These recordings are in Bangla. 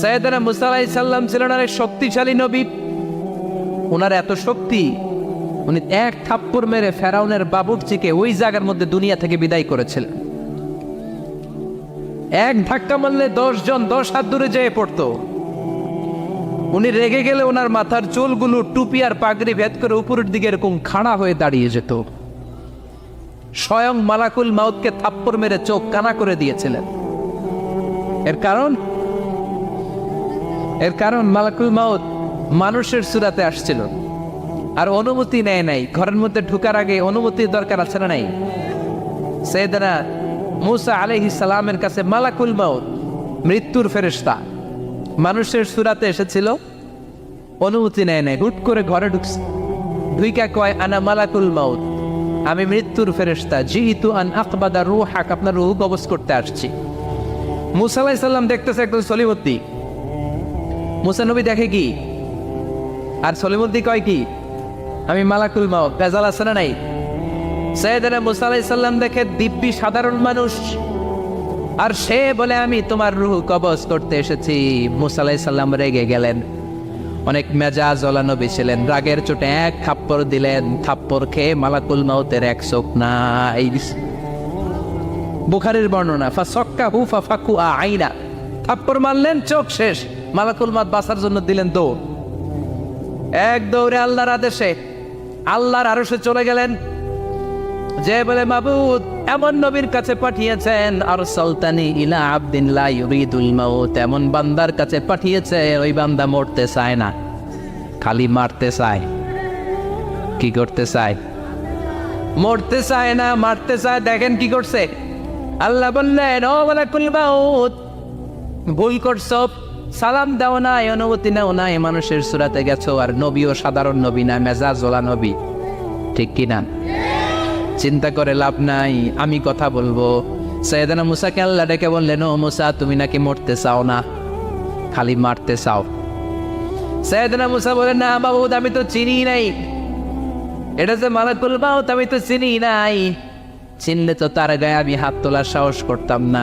সৈয়দনা মুসা আলাইহিস সাল্লাম ছিলেন অনেক শক্তিশালী নবী। ওনার এত শক্তি, উনি এক থাপ্পড় মেরে ফেরাউনের বাবুর্চিকে ওই জায়গার মধ্যে দুনিয়া থেকে বিদায় করেছিলেন। এক ধাক্কা মারলে দশ জন দশ হাত দূরে যেয়ে পড়তো। উনি রেগে গেলে ওনার মাথার চুলগুলো টুপি আর পাগড়ি ভেদ করে উপরের দিকে এরকম খাড়া হয়ে দাঁড়িয়ে যেত। স্বয়ং মালাকুল মাউতকে থাপ্পড় মেরে চোখ কানা করে দিয়েছিলেন। এর কারণ এর কারণ মালাকুল মাউত মানুষের সুরাতে আসছিল। আর অনুমতি নেয় নাই। ঘরের মধ্যে ঢুকার আগে অনুমতির দরকার আছে না নাই? সেদানা মুসা আলাইহিস সালামের কাছে মালাকুল মাউত, মৃত্যুর ফেরেশতা। মানুষের সুরাতে এসেছিল। অনুমতি নেয় নাই। হুট করে ঘরে ঢুকছে। ঢুইকা কয়, আনা মালাকুল মাউত, আমি মৃত্যুর ফেরেশতা। জিহিতু আন আকবাদা রুহ হাক আপনার রুহ কবজ করতে আসছি। মুসা আলাইহিস সালাম দেখতেছে একজন সলিমদ্দি মুসা নবী দেখে কি? আর সলিমদ্দি কয় কি? আমি মালাকুল মাও বেজাল আছে না নাই? সৈয়দনা মুসা দেখে দিব্যি সাধারণ মানুষ। আর সে বলে, আমি তোমার রুহ কবজ করতে এসেছি। মুসা রেগে গেলেন। অনেক মেজাজ নবী ছিলেন রাগের চোটে এক থাপ্পড় দিলেন। থাপ্পড় খেয়ে মালাকুল মাউতের এক চোখ নাই। বুখারের বর্ণনা, ফা সক্কা হু ফা ফাকু আইনা। থাপ্পড় মারলেন, চোখ শেষ। মালাকুল মাত বাসার জন্য দিলেন দৌড়। এক দৌড়ে আল্লাহর আদেশে আল্লাহর আরশে চলে গেলেন। যে বলে, মাবুদ, এমন নবীর কাছে পাঠিয়েছেন আর সুলতানি ইলা আবদিন লা ইউরিদুল মাউত। এমন বান্দার কাছে পাঠিয়েছে, ওই বান্দা মরতে চায় না, খালি মারতে চায়। কি করতে চায়? মরতে চায় না, মারতে চায়। দেখেন কি করছে। আল্লাহ বললেন, ও মালাকুল মাউত, ভুল করছ। সালাম দাও নাই, অনুমতি নাও নাই, মানুষের সুরাতে গেছো, আর নবীও সাধারণ নবী না মেজাজওয়ালা নবী। ঠিক কি না চিন্তা করে লাভ নাই, আমি কথা বলব। সৈয়দানা মুসাকে আল্লাহ ডেকে বললেন, ও মুসা, তুমি নাকি মরতে চাও না? খালি মারতে চাও। সৈয়দানা মুসা বলেন না বাবু আমি তো চিনি নাই। এটা যে মালাকুল মাউত, আমি তো চিনি নাই। চিনলে তো তার গায়ে আমি হাত তোলার সাহস করতাম না।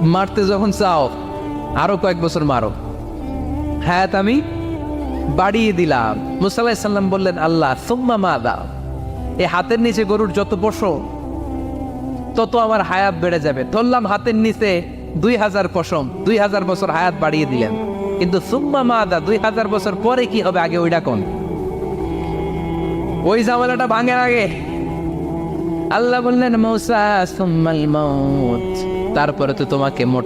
মারতে যখন চাও, আরও কয়েক বছর মারো। হায়াত আমি বাড়িয়ে দিলাম। মুসাল্লাহ সাল্লাম বললেন, আল্লাহ, সুম্মা মা হাতের নিচে গরুর যত পশম তত আমার হায়াত বেড়ে যাবে। ধরলাম হাতের নিচে দুই হাজার পশম, দুই হাজার বছর হায়াত বাড়িয়ে দিলেন। কিন্তু সুম্মা মা মাদা, দুই হাজার বছর পরে কি হবে? আগে ওইটা কোন? ওই ঝামেলাটা ভাঙের আগে। আল্লাহ বললেন, মৌসা, সুম্মাল মৌত তারপরে তো তোমাকে মোট